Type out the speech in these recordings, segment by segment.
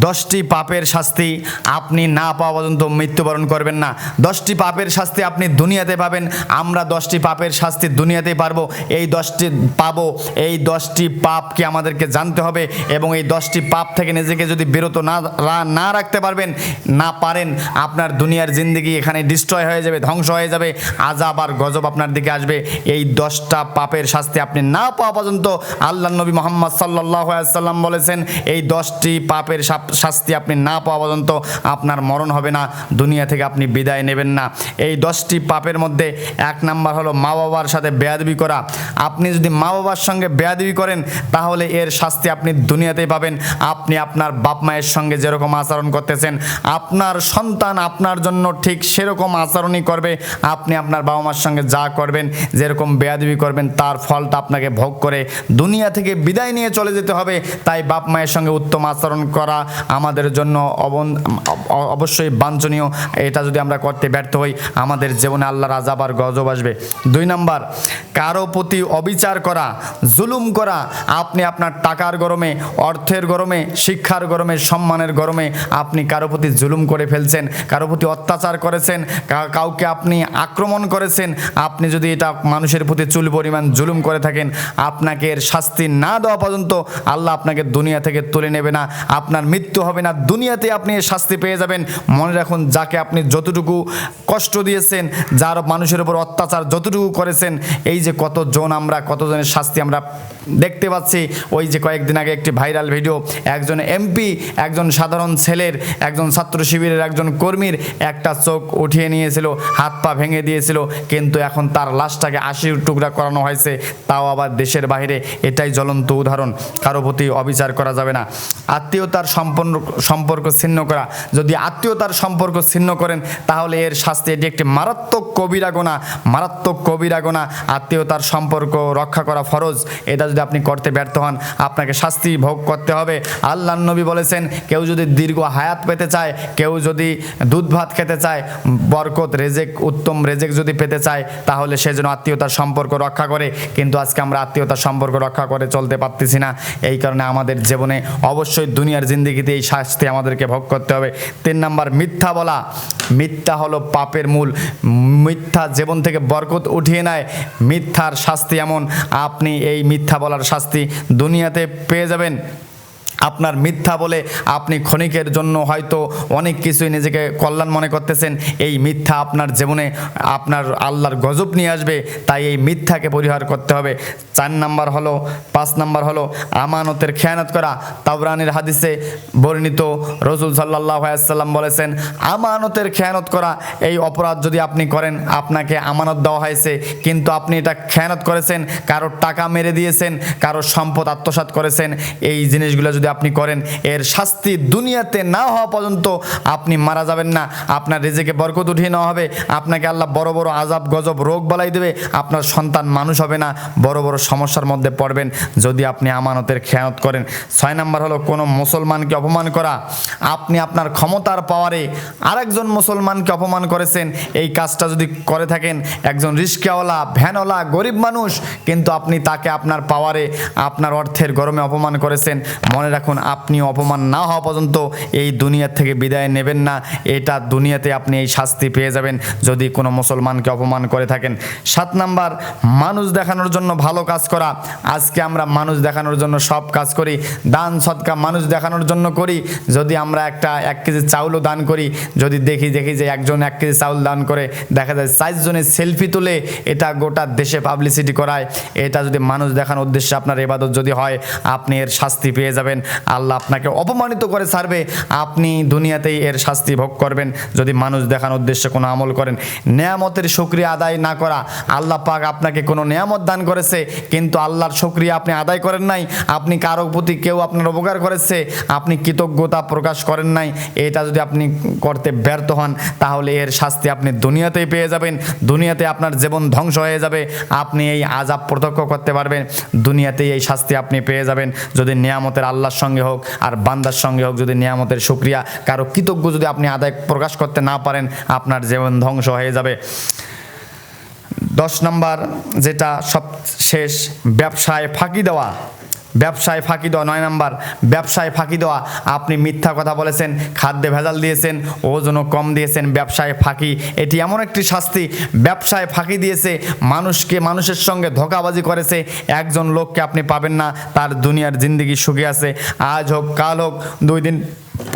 দশটি পাপের শাস্তি আপনি না পাওয়া পর্যন্ত মৃত্যুবরণ করবেন না। দশটি পাপের শাস্তি আপনি দুনিয়াতে পাবেন। আমরা দশটি পাপের শাস্তি দুনিয়াতেই পারব। এই দশটি পাবো, এই দশটি পাপকে আমাদেরকে জানতে হবে এবং এই দশটি পাপ থেকে নিজেকে যদি বিরত না না রাখতে পারবেন, না পারেন, আপনার দুনিয়ার জিন্দগি এখানে ডিস্ট্রয় হয়ে যাবে, ধ্বংস হয়ে যাবে আজাব আর গজব আপনার দিকে আসবে। এই দশটা পাপের শাস্তি আপনি না পাওয়া পর্যন্ত আল্লাহ নবী মোহাম্মদ সাল্লাহ সাল্লাম বলেছেন, এই দশটি পাপের শাপ- শাস্তি আপনি না পাওয়া পর্যন্ত আপনার মরণ হবে না, দুনিয়া থেকে আপনি বিদায় নেবেন না। এই দশটি পাপের মধ্যে এক নাম্বার হলো মা বাবার সাথে বেয়াদবি করা। আপনি যদি মা বাবার সঙ্গে বেয়াদবি করেন, তাহলে এর শাস্তি আপনি দুনিয়াতেই পাবেন। আপনি আপনার বাপ মায়ের সঙ্গে যেরকম আচরণ করতেছেন, আপনার সন্তান আপনার জন্য ঠিক সেরকম আচরণই করবে। আপনি আপনার বাবা মার সঙ্গে যা করবেন, যেরকম বেয়াদবি করবেন, তার ফলটা আপনাকে ভোগ করে দুনিয়া থেকে বিদায় নিয়ে চলে যেতে হবে। তাই বাপ মায়ের সঙ্গে উত্তম আচরণ করা আমাদের জন্য অবশ্যই বাঞ্ছনীয়। এটা যদি আমরা করতে ব্যর্থ হই, আমাদের জীবনে আল্লাহর আজাব আর গজব আসবে। দুই নাম্বার, কারও প্রতি অবিচার করা, জুলুম করা, আপনি আপনার টাকার গরমে, অর্থের গরমে, শিক্ষার গরমে, সম্মানের গরমে আপনি কারও প্রতি জুলুম করে ফেলছেন, কারও প্রতি অত্যাচার করেছেন কাউকে আপনি আক্রমণ করেছেন, আপনি যদি এটা মানুষের প্রতি চুল পরিমাণ জুলুম করে থাকেন, আপনাকে এর শাস্তি না দেওয়া পর্যন্ত আল্লাহ আপনাকে দুনিয়া থেকে তুলে নেবে না। আপনার মৃত্যু হবে না। দুনিয়াতে আপনি শাস্তি পেয়ে যাবেন। মনে রাখুন, যাকে আপনি যতটুকু কষ্ট দিয়েছেন, যার মানুষের উপর অত্যাচার যতটুকু করেছেন, এই যে কতজন আমরা, কতজনের শাস্তি আমরা দেখতে পাচ্ছি, ওই যে কয়েকদিন আগে একটি ভাইরাল ভিডিও, একজন এমপি, একজন সাধারণ ছেলের, একজন ছাত্র শিবিরের একজন কর্মীর একটা চোখ উঠিয়ে নিয়েছিল, হাত পা ভেঙে দিয়েছিল, কিন্তু এখন তার লাশটাকে আশির টুকরা করানো হয়েছে, তাও আবার দেশের বাইরে। এটাই জ্বলন্ত উদাহরণ, কারও প্রতি অবিচার করা যাবে না। আত্মীয়তার সম্পন্ন, সম্পর্ক ছিন্ন করা। যদি আত্মীয়তার সম্পর্ক ছিন্ন করেন, তাহলে এর শাস্তি এটি একটি মারাত্মক কবিরা গোনা, মারাত্মক কবিরা গোনা। আত্মীয়তার সম্পর্ক রক্ষা করা ফরজ, এটা যদি আপনি করতে ব্যর্থ হন, আপনাকে শাস্তি ভোগ করতে হবে। আল্লাহ নবী বলেছেন, কেউ যদি দীর্ঘ হায়াত পেতে চায়, কেউ যদি দুধ ভাত খেতে চায়, বরকত, রেজেক, উত্তম রেজেক যদি পেতে চায়, তাহলে সে যেন আত্মীয়তার সম্পর্ক রক্ষা করে। কিন্তু আজকে আমরা আত্মীয়তার সম্পর্ক রক্ষা করে চলতে পারতেছি না। এই কারণে আমাদের জীবনে অবশ্যই দুনিয়ার জিন্দিগিতে এই শাস্তি আমাদেরকে ভোগ করতে হবে। তিন নাম্বার, মিথ্যা বলা। মিথ্যা হলো পাপের মূল। মিথ্যা জীবন থেকে বরকত উঠিয়ে নেয়। মিথ্যার শাস্তি এমন। আপনি এই মিথ্যা বলার শাস্তি দুনিয়াতে পেয়ে যাবেন। আপনার মিথ্যা বলে আপনি ক্ষণিকের জন্য হয়তো অনেক কিছুই নিজেকে কল্যাণ মনে করতেছেন। এই মিথ্যা আপনার জীবনে আপনার আল্লাহর গজব নিয়ে আসবে, তাই এই মিথ্যাকে পরিহার করতে হবে। চার নাম্বার হলো, পাঁচ নাম্বার হলো, আমানতের খেয়ানত করা। তাওরানের হাদিসে বর্ণিত রসুল সাল্লাহ সাল্লাম বলেছেন, আমানতের খেয়ানত করা, এই অপরাধ যদি আপনি করেন, আপনাকে আমানত দেওয়া হয়েছে। কিন্তু আপনি এটা খেয়ানত করেছেন, কারোর টাকা মেরে দিয়েছেন, কারোর সম্পদ আত্মসাৎ করেছেন, এই জিনিসগুলো যদি আপনি করেন, এর শাস্তি দুনিয়াতে না হওয়া পর্যন্ত আপনি মারা যাবেন না। আপনার রেজেকে বরকত উঠিয়ে নেওয়া হবে। আপনাকে আল্লাহ বড় বড় আজাব, গজব, রোগ বালাই দেবে। আপনার সন্তান মানুষ হবে না। বড় বড় সমস্যার মধ্যে পড়বেন। যদি আপনি আমানতের খেয়ানত করেন। ছয় নাম্বার হলো কোনো মুসলমানকে অপমান করা। আপনি আপনার ক্ষমতার পাওয়ারে আরেকজন মুসলমানকে অপমান করেছেন। এই কাজটা যদি করে থাকেন, একজন রিস্কাওয়ালা ভ্যানওয়ালা, গরিব মানুষ, কিন্তু আপনি তাকে আপনার পাওয়ারে, আপনার অর্থের গরমে অপমান করেছেন। মনে রাখুন আপনি অপমান না হওয়া পর্যন্ত এই দুনিয়া থেকে বিদায় নেবেন না। এটা দুনিয়াতে আপনি এই শাস্তি পেয়ে যাবেন যদি কোনো মুসলমানকে অপমান করে থাকেন। সাত নাম্বার, মানুষ দেখানোর জন্য ভালো কাজ করা। আজকে আমরা মানুষ দেখানোর জন্য সব কাজ করি, দান সৎকা মানুষ দেখানোর জন্য করি। যদি আমরা একটা এক কেজি চাউলও দান করি, যদি দেখি দেখি যে একজন এক কেজি চাউল দান করে, দেখা যায় চারজনের সেলফি তুলে এটা গোটা দেশে পাবলিসিটি করায়। এটা যদি মানুষ দেখানোর উদ্দেশ্যে আপনার এবাদত যদি হয়, আপনি এর শাস্তি পেয়ে যাবেন। আল্লাহ আপনাকে অপমানিত করে ছাড়বে। আপনি দুনিয়াতেই এর শাস্তি ভোগ করবেন। যদি মানুষ দেখানোর উদ্দেশ্যে কোনো আমল করেন, নেয়ামতের শুক্রিয়া আদায় না করা, আল্লাহ পাক আপনাকে কোনো নেয়ামত দান করেছে, কিন্তু আল্লাহর শুক্রিয়া আপনি আদায় করেন নাই, আপনি কারও প্রতি কেউ আপনার উপকার করেছে, আপনি কৃতজ্ঞতা প্রকাশ করেন নাই, এটা যদি আপনি করতে ব্যর্থ হন, তাহলে এর শাস্তি আপনি দুনিয়াতেই পেয়ে যাবেন, দুনিয়াতে আপনার জীবন ধ্বংস হয়ে যাবে, আপনি এই আজাব প্রত্যক্ষ করতে পারবেন, দুনিয়াতেই এই শাস্তি আপনি পেয়ে যাবেন, যদি নিয়ামতের আল্লাহর সঙ্গে হোক আর বান্দার সঙ্গে হোক যদি নিয়ামতের সুক্রিয়া কারও কৃতজ্ঞ যদি আপনি আদায় প্রকাশ করতে না পারেন, আপনার জীবন ধ্বংস হয়ে যাবে। দশ নম্বর, যেটা সব শেষ, ব্যবসায় ফাঁকি দেওয়া। ব্যবসায় ফাঁকি দেওয়া নয় নাম্বার, ব্যবসায় ফাঁকি দেওয়া। আপনি মিথ্যা কথা বলেছেন, খাদ্যে ভেজাল দিয়েছেন, ওজনও কম দিয়েছেন, ব্যবসায় ফাঁকি। এটি এমন একটি শাস্তি, ব্যবসায় ফাঁকি দিয়েছে, মানুষকে মানুষের সঙ্গে ধোকাবাজি করেছে, একজন লোককে আপনি পাবেন না, তার দুনিয়ার জিন্দগি সুখে আছে। আজ হোক, কাল হোক, দুই দিন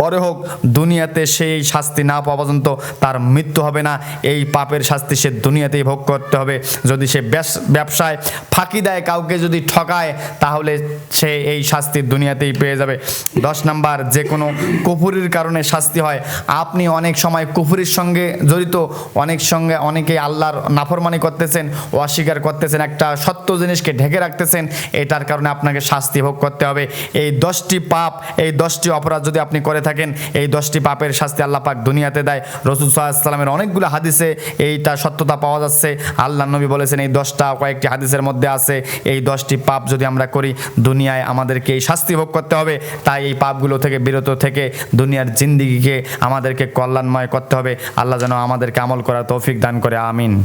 পরে হোক, দুনিয়াতে সেই শাস্তি না পাওয়া পর্যন্ত তার মৃত্যু হবে না। এই পাপের শাস্তি সে দুনিয়াতেই ভোগ করতে হবে। যদি সে ব্যবসায় ফাঁকি দেয়, কাউকে যদি ঠকায়, তাহলে সে এই শাস্তি দুনিয়াতেই পেয়ে যাবে। দশ নাম্বার, যে কোনো কুফুরির কারণে শাস্তি হয়। আপনি অনেক সময় কুফুরির সঙ্গে জড়িত। অনেক সঙ্গে অনেকেই আল্লাহর নাফরমানি করতেছেন, অস্বীকার করতেছেন, একটা সত্য জিনিসকে ঢেকে রাখতেছেন। এটার কারণে আপনাকে শাস্তি ভোগ করতে হবে। এই দশটি পাপ, এই দশটি অপরাধ যদি আপনি করে থাকেন। এই দশটি পাপের শাস্তি আল্লাহ পাক দুনিয়াতে দেয়। রসুল সাল্লামের অনেকগুলো হাদিসে এইটা সত্যতা পাওয়া যাচ্ছে। আল্লাহ নবী বলেছেন, এই দশটা কয়েকটি হাদিসের মধ্যে আছে, এই দশটি পাপ যদি আমরা করি, দুনিয়ায় আমাদেরকে এই শাস্তি ভোগ করতে হবে। তাই এই পাপগুলো থেকে বিরত থেকে দুনিয়ার জিন্দিগিকে আমাদেরকে কল্যাণময় করতে হবে। আল্লাহ যেন আমাদেরকে আমল করার তৌফিক দান করে, আমিন।